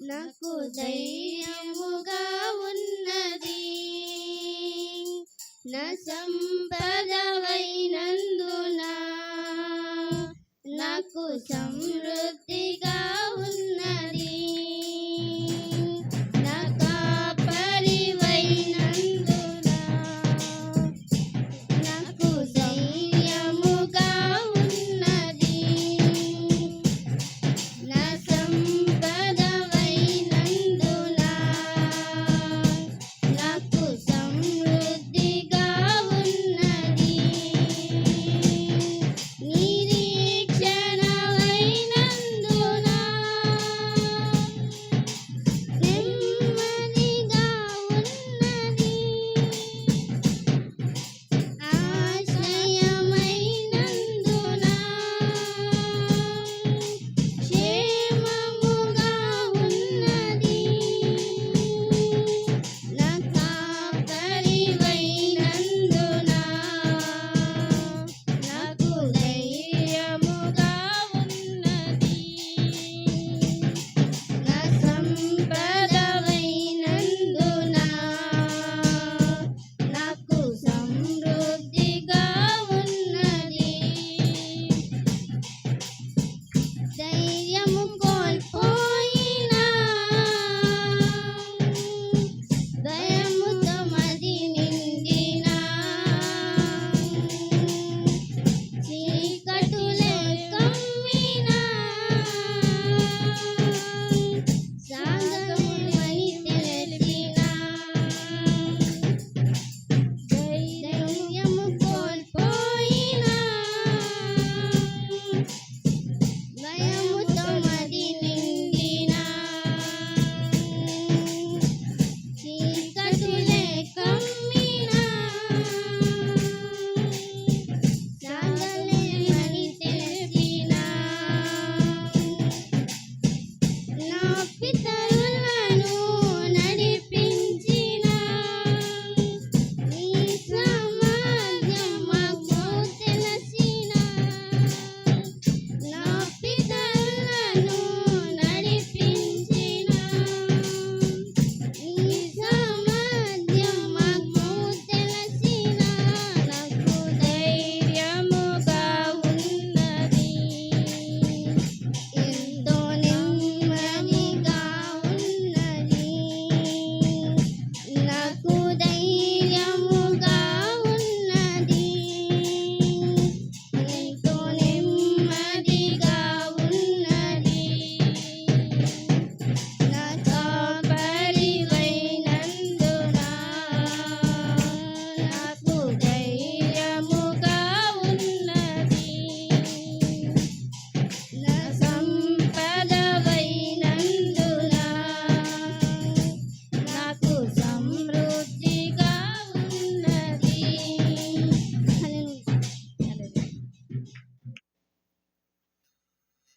నాకు ధైర్యముగా ఉన్నది. నా సంపదవైనందున నాకు సమృద్ధి